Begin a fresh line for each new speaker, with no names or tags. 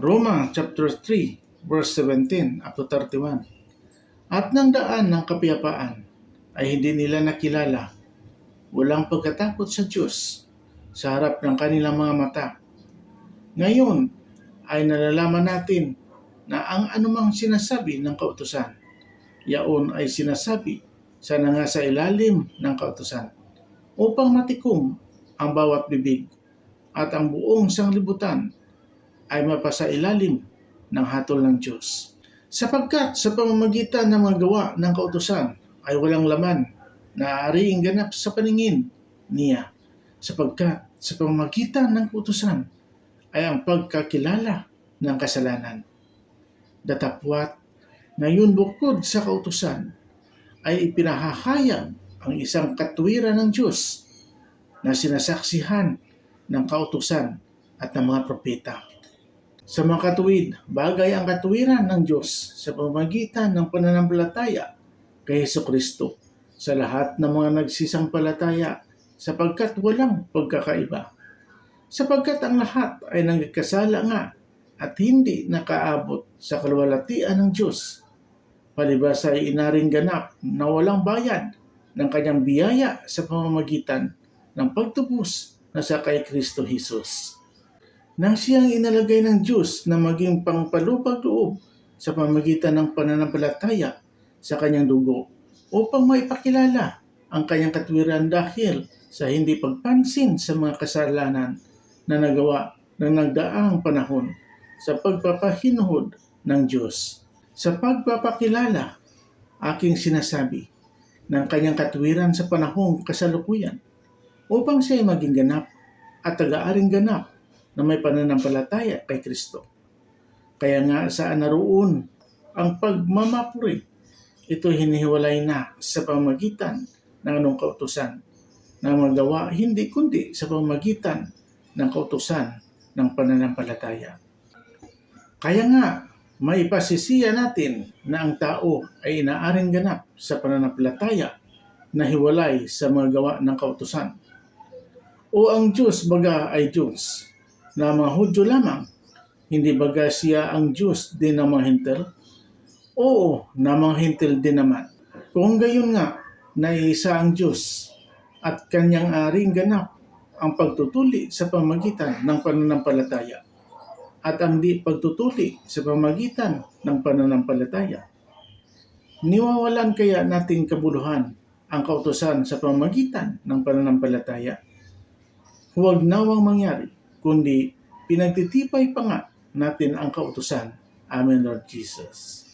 Roma chapter 3 verse 17 up to 31. At ng daan ng kapayapaan ay hindi nila nakilala. Walang pagkatakot sa Diyos sa harap ng kanilang mga mata. Ngayon ay nalalaman natin na ang anumang sinasabi ng kautusan, yaon ay sinasabi sa nga sa ilalim ng kautusan upang matikom ang bawat bibig at ang buong sanglibutan ay mapasailalim ng hatol ng Diyos. Sapagkat sa pamamagitan ng mga gawa ng kautusan ay walang laman na aariing ganap sa paningin niya. Sapagkat sa pamamagitan ng kautusan ay ang pagkakilala ng kasalanan. Datapwat, ngayon bukod sa kautusan ay ipinahahayag ang isang katwiran ng Diyos na sinasaksihan ng kautusan at ng mga propeta. Sa mga katuwid, bagay ang katuwiran ng Diyos sa pamamagitan ng pananampalataya kay Heso Kristo sa lahat ng mga nagsisampalataya sapagkat walang pagkakaiba. Sapagkat ang lahat ay nagkasala nga at hindi nakaabot sa kalwalatian ng Diyos. Palibas ay inaring ganap na walang bayad ng kanyang biyaya sa pamamagitan ng pagtubos na sa kay Kristo Jesus nang siyang inalagay ng Diyos na maging pangpalupag loob sa pamagitan ng pananampalataya sa kanyang dugo upang maipakilala ang kanyang katwiran dahil sa hindi pagpansin sa mga kasalanan na nagawa ng nagdaang panahon sa pagpapahinuhod ng Diyos. Sa pagpapakilala, aking sinasabi ng kanyang katwiran sa panahong kasalukuyan upang siya ay maging ganap at taga-aring ganap na may pananampalataya kay Kristo. Kaya nga saan naroon ang pagmamapuri, ito hinihiwalay na sa pamagitan ng anong kautusan na magawa hindi kundi sa pamagitan ng kautusan ng pananampalataya. Kaya nga, maipasisiya natin na ang tao ay inaaring ganap sa pananampalataya na hiwalay sa mga gawa ng kautusan. O ang Diyos baga ay Diyos na mga Hudyo lamang, hindi baga siya ang Diyos din ng mga hintel? Oo, na mga hintel din naman. Kung gayon nga, na isa ang Diyos at kanyang aring ganap ang pagtutuli sa pamagitan ng pananampalataya at ang di pagtutuli sa pamagitan ng pananampalataya. Niwawalan kaya nating kabuluhan ang kautosan sa pamagitan ng pananampalataya? Huwag nawang mangyari kundi pinagtitipay pa nga natin ang kautusan. Amen, Lord Jesus.